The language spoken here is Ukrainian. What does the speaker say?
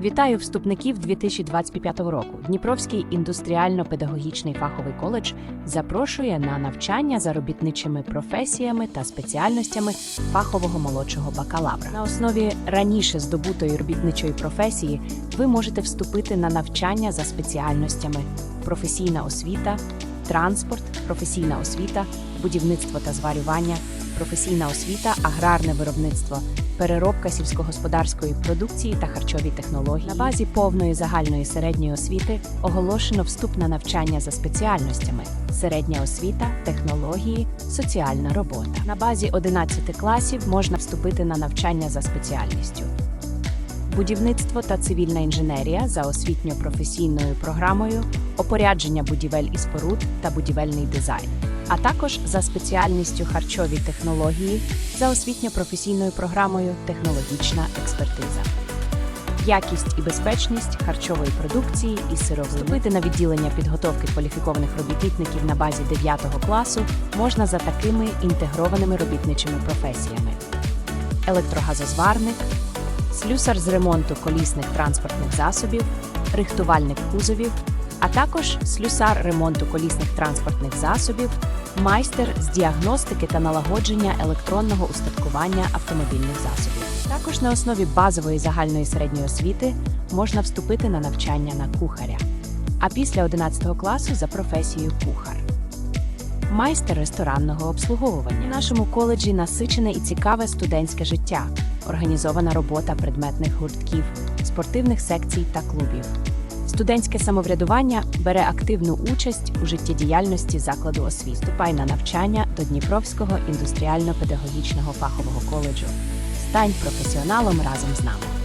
Вітаю вступників 2025 року. Дніпровський індустріально-педагогічний фаховий коледж запрошує на навчання за робітничими професіями та спеціальностями фахового молодшого бакалавра. На основі раніше здобутої робітничої професії ви можете вступити на навчання за спеціальностями професійна освіта, транспорт, професійна освіта, будівництво та зварювання, професійна освіта, аграрне виробництво, переробка сільськогосподарської продукції та харчові технології. На базі повної загальної середньої освіти оголошено вступ на навчання за спеціальностями: середня освіта, технології, соціальна робота. На базі 11 класів можна вступити на навчання за спеціальністю. Будівництво та цивільна інженерія за освітньо-професійною програмою, опорядження будівель і споруд та будівельний дизайн, а також за спеціальністю харчові технології за освітньо-професійною програмою технологічна експертиза. Якість і безпечність харчової продукції і сировини. На відділення підготовки кваліфікованих робітників на базі 9 класу можна за такими інтегрованими робітничими професіями: електрогазозварник, слюсар з ремонту колісних транспортних засобів, рихтувальник кузовів, а також слюсар ремонту колісних транспортних засобів, майстер з діагностики та налагодження електронного устаткування автомобільних засобів. Також на основі базової загальної середньої освіти можна вступити на навчання на кухаря, а після 11 класу за професією кухар. Майстер ресторанного обслуговування. У нашому коледжі насичене і цікаве студентське життя, організована робота предметних гуртків, спортивних секцій та клубів. Студентське самоврядування бере активну участь у життєдіяльності закладу освіти. Вступай на навчання до Дніпровського індустріально-педагогічного фахового коледжу. Стань професіоналом разом з нами.